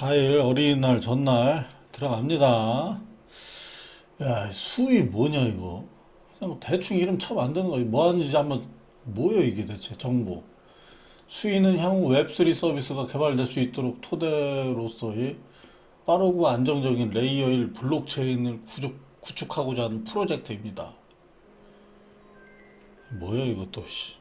4일 어린이날 전날 들어갑니다. 야, 수위 뭐냐 이거? 그냥 뭐 대충 이름 쳐 만드는 거. 뭐 하는지 한번 뭐야 이게 대체 정보. 수위는 향후 웹3 서비스가 개발될 수 있도록 토대로서의 빠르고 안정적인 레이어 1 블록체인을 구축, 구축하고자 하는 프로젝트입니다. 뭐야 이것도 씨.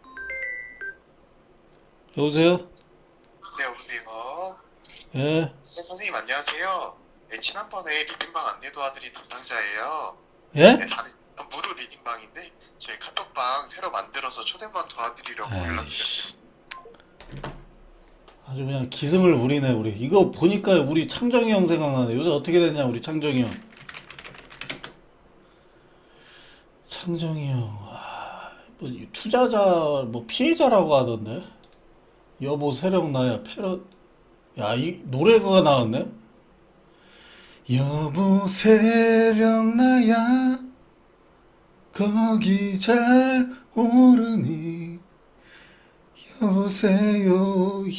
여보세요? 네, 여보세요. 예. 네, 선생님 안녕하세요. 네, 지난번에 리딩방 안내 도와드린 담당자예요. 예? 네, 다른 어, 무료 리딩방인데 저희 카톡방 새로 만들어서 초대만 도와드리려고 아이씨. 연락드렸어요. 아주 그냥 기승을 부리네 우리 이거 보니까 우리 창정이 형 생각나네 요새 어떻게 됐냐 우리 창정이 형 창정이 형뭐 투자자 뭐 피해자라고 하던데 여보 세령 나야 패러 야 이 노래가 나왔네 여보 세령 나야 거기 잘 오르니 여보세요 이.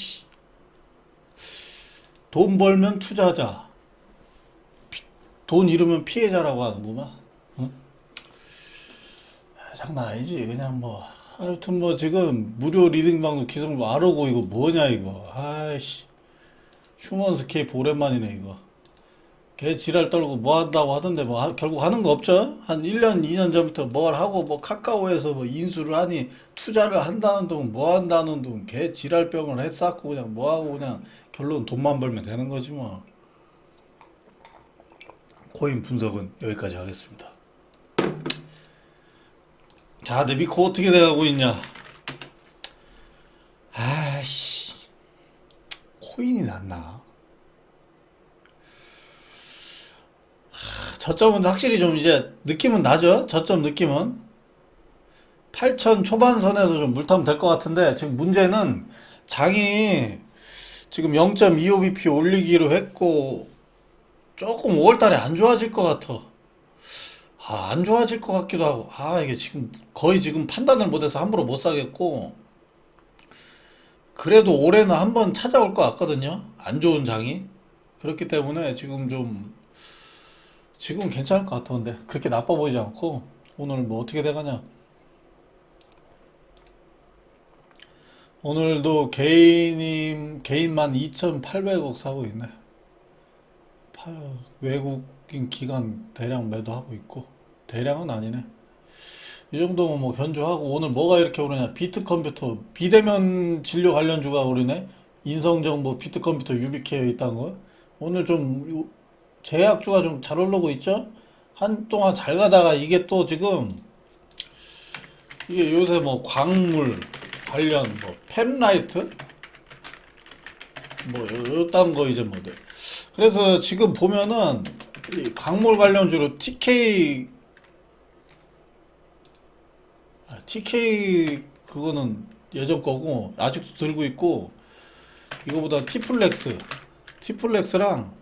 돈 벌면 투자자. 피- 돈 잃으면 피해자라고 하는구만. 응? 아, 장난 아니지. 그냥 뭐. 하여튼 뭐 지금 무료 리딩방도 기승 아르고 이거 뭐냐 이거. 아이씨. 휴먼 스 케이프 오랜만이네 이거. 개 지랄 떨고 뭐 한다고 하던데 뭐 하- 결국 하는 거 없죠? 한 1년, 2년 전부터 뭘 하고 뭐 카카오에서 뭐 인수를 하니 투자를 한다는 둥 뭐 한다는 둥개 지랄병을 했었고 그냥 뭐 하고 그냥 결론 돈만 벌면 되는 거지 뭐. 코인 분석은 여기까지 하겠습니다. 자, 내 미코 어떻게 돼가고 있냐? 아씨, 코인이 낫나? 저점은 확실히 좀 이제 느낌은 나죠? 저점 느낌은 8천 초반선에서 좀 물타면 될 것 같은데 지금 문제는 장이 지금 0.25bp 올리기로 했고 조금 5월달에 안 좋아질 것 같아. 아, 안 좋아질 것 같기도 하고 아 이게 지금 거의 지금 판단을 못해서 함부로 못 사겠고 그래도 올해는 한번 찾아올 것 같거든요. 안 좋은 장이. 그렇기 때문에 지금 좀 지금은 괜찮을 것 같아 근데 그렇게 나빠 보이지 않고 오늘 뭐 어떻게 돼가냐. 오늘도 개인임 개인만 2,800억 사고 있네. 파- 외국인 기관 대량 매도하고 있고. 대량은 아니네 이 정도면 뭐 견조하고 오늘 뭐가 이렇게 오르냐 비트 컴퓨터 비대면 진료 관련주가 오르네 인성정보 비트 컴퓨터 유비케어 있다는 거 오늘 좀 유- 제약주가 좀 잘 오르고 있죠? 한동안 잘 가다가 이게 또 지금 이게 요새 뭐 광물 관련 뭐 팹라이트 뭐 요- 요딴 거 이제 뭐 돼. 그래서 지금 보면은 이 광물 관련주로 TK 아, TK 그거는 예전 거고 아직도 들고 있고 이거보다 티플렉스 티플렉스랑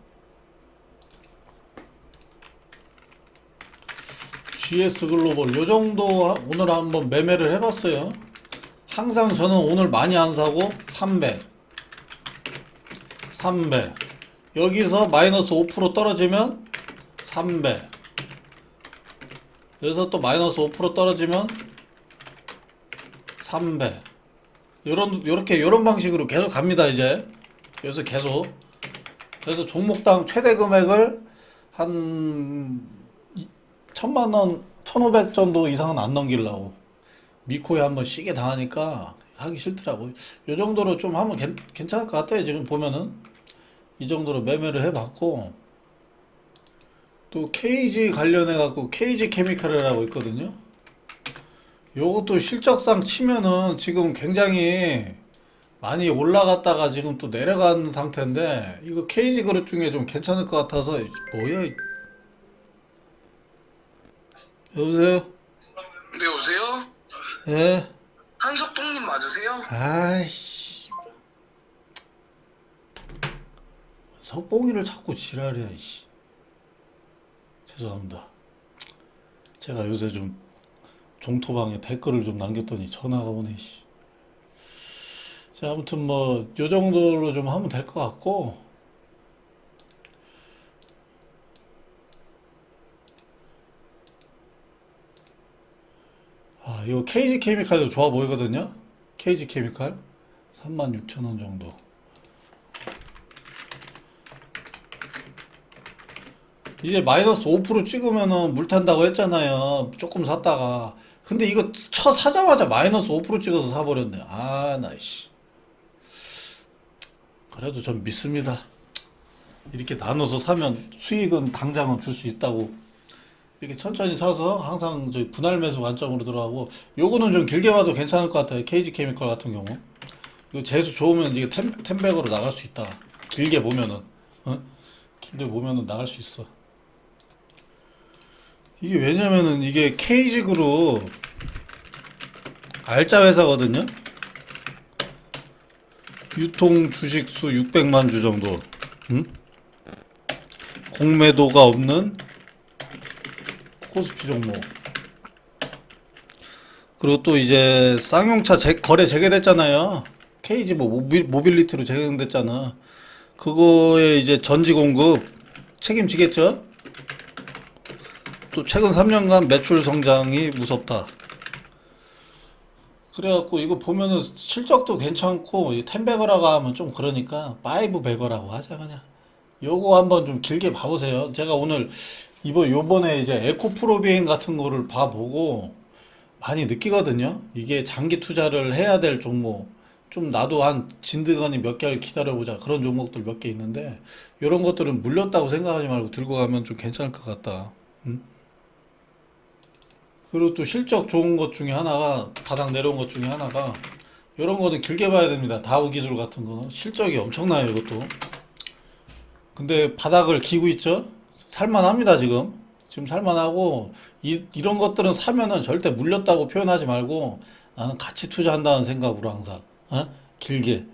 GS 글로벌 요 정도 하- 오늘 한번 매매를 해봤어요. 항상 저는 오늘 많이 안 사고 300, 300. 여기서 마이너스 5% 떨어지면 300. 여기서 또 마이너스 5% 떨어지면 300. 요런 요렇게 요런 방식으로 계속 갑니다 이제. 여기서 계속. 그래서 종목당 최대 금액을 한 천만 원, 천오백 정도 이상은 안 넘기려고. 미코에 한번 쉬게 당하니까 하기 싫더라고. 요 정도로 좀 하면 괜, 괜찮을 것 같아요. 지금 보면은. 이 정도로 매매를 해봤고. 또 KG 관련해 갖고 KG 케미칼이라고 있거든요. 요것도 실적상 치면은 지금 굉장히 많이 올라갔다가 지금 또 내려간 상태인데 이거 KG 그룹 중에 좀 괜찮을 것 같아서 뭐야 이- 여보세요? 네, 여보세요? 예? 한석동님 맞으세요? 아이씨 석봉이를 자꾸 지랄이야 이씨 죄송합니다 제가 요새 좀 종토방에 댓글을 좀 남겼더니 전화가 오네 씨. 자 아무튼 뭐 요 정도로 좀 하면 될 것 같고. 아 이거 KG 케미칼도 좋아 보이거든요? KG 케미칼? 36,000원 정도. 이제 마이너스 5% 찍으면은 물 탄다고 했잖아요. 조금 샀다가. 근데 이거 쳐 사자마자 마이너스 5% 찍어서 사버렸네. 아, 나이씨. 그래도 전 믿습니다. 이렇게 나눠서 사면 수익은 당장은 줄 수 있다고. 이렇게 천천히 사서 항상 저희 분할 매수 관점으로 들어가고 요거는 좀 길게 봐도 괜찮을 것 같아요. KG 케미컬 같은 경우. 이거 재수 좋으면 이게 템, 템백으로 나갈 수 있다. 길게 보면은. 어? 길게 보면은 나갈 수 있어. 이게 왜냐면은 이게 KG 그룹 알짜 회사거든요. 유통 주식 수 600만 주 정도. 응? 공매도가 없는 코스피 종목. 그리고 또 이제 쌍용차 재, 거래 재개됐잖아요. KG 뭐 모빌, 모빌리티로 재개됐잖아. 그거에 이제 전지 공급 책임지겠죠? 또 최근 3년간 매출 성장이 무섭다. 그래갖고 이거 보면은 실적도 괜찮고 이 텐베거라고 하면 좀 그러니까 파이브 베거라고 하자 그냥. 요거 한번 좀 길게 봐보세요. 제가 오늘 이번 요번에 이제 에코 프로 비행 같은 거를 봐보고 많이 느끼거든요. 이게 장기 투자를 해야 될 종목. 좀 나도 한 진드거니 몇 개를 기다려보자 그런 종목들 몇 개 있는데 이런 것들은 물렸다고 생각하지 말고 들고 가면 좀 괜찮을 것 같다. 음? 그리고 또 실적 좋은 것 중에 하나가 바닥 내려온 것 중에 하나가 이런 거는 길게 봐야 됩니다. 다우 기술 같은 거는 실적이 엄청나요, 이것도. 근데 바닥을 기고 있죠? 살만합니다, 지금. 지금 살만하고 이, 이런 것들은 사면은 절대 물렸다고 표현하지 말고 나는 같이 투자한다는 생각으로 항상 어? 길게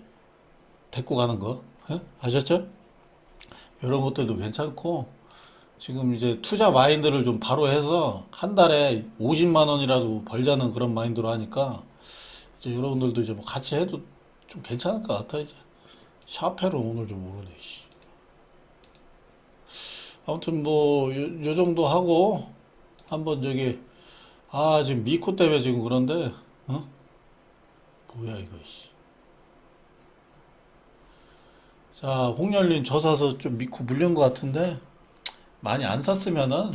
데리고 가는 거 어? 아셨죠? 이런 것들도 괜찮고 지금 이제 투자 마인드를 좀 바로 해서 한 달에 50만 원이라도 벌자는 그런 마인드로 하니까 이제 여러분들도 이제 뭐 같이 해도 좀 괜찮을 것 같아 이제 샤페로 오늘 좀 오르네 씨. 아무튼 뭐 요 정도 하고 한번 저기 아 지금 미코 때문에 지금 그런데 어? 뭐야 이거 씨. 자 홍열님 저 사서 좀 미코 물린 것 같은데 많이 안 샀으면은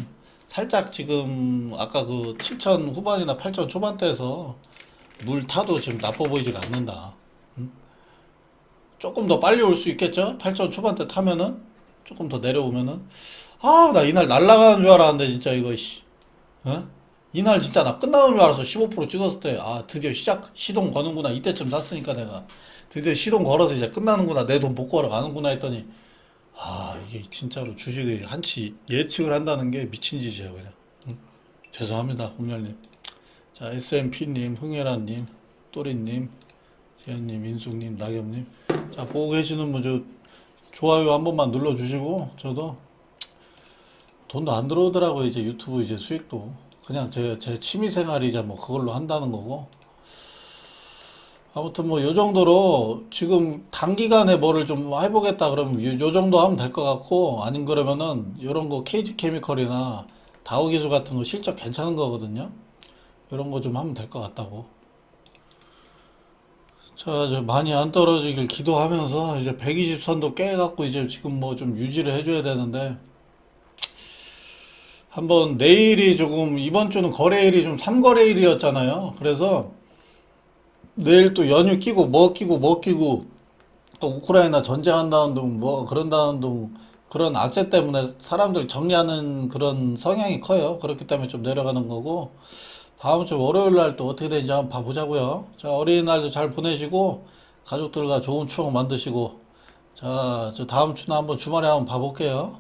살짝 지금 아까 그 7천 후반이나 8천 초반대에서 물 타도 지금 나빠 보이지가 않는다. 응? 조금 더 빨리 올 수 있겠죠? 8천 초반대 타면은 조금 더 내려오면은 아 나 이날 날라가는 줄 알았는데 진짜 이거 씨. 어? 이날 진짜 나 끝나는 줄 알았어 15% 찍었을 때 아 드디어 시작 시동 거는구나 이때쯤 샀으니까 내가 드디어 시동 걸어서 이제 끝나는구나 내돈 복구하러 가는구나 했더니 아 이게 진짜로 주식을 한치 예측을 한다는 게 미친 짓이에요 그냥. 응? 죄송합니다 홍렬님. 자 SMP님 흥혜란님 또리님 재현님 인숙님 낙엽님. 자 보고 계시는 분 저 좋아요 한 번만 눌러주시고 저도 돈도 안 들어오더라고요 이제 유튜브 이제 수익도. 그냥 제, 제 취미 생활이자 뭐 그걸로 한다는 거고 아무튼 뭐 요 정도로 지금 단기간에 뭐를 좀 해보겠다 그러면 요, 요 정도 하면 될 것 같고 아닌 그러면은 요런 거 KG 케미컬이나 다우 기술 같은 거 실적 괜찮은 거거든요 요런 거 좀 하면 될 것 같다고 자, 저 많이 안 떨어지길 기도하면서 이제 120선도 깨갖고 이제 지금 뭐 좀 유지를 해줘야 되는데 한번 내일이 조금 이번 주는 거래일이 좀 삼거래일이었잖아요. 그래서 내일 또 연휴 끼고 뭐 끼고 뭐 끼고 또 우크라이나 전쟁한다는 둥뭐 그런다는 둥 그런 악재 때문에 사람들 정리하는 그런 성향이 커요. 그렇기 때문에 좀 내려가는 거고 다음 주 월요일 날 또 어떻게 되는지 한번 봐보자고요. 자, 어린이날도 잘 보내시고 가족들과 좋은 추억 만드시고 자, 저 다음 주나 한번 주말에 한번 봐볼게요.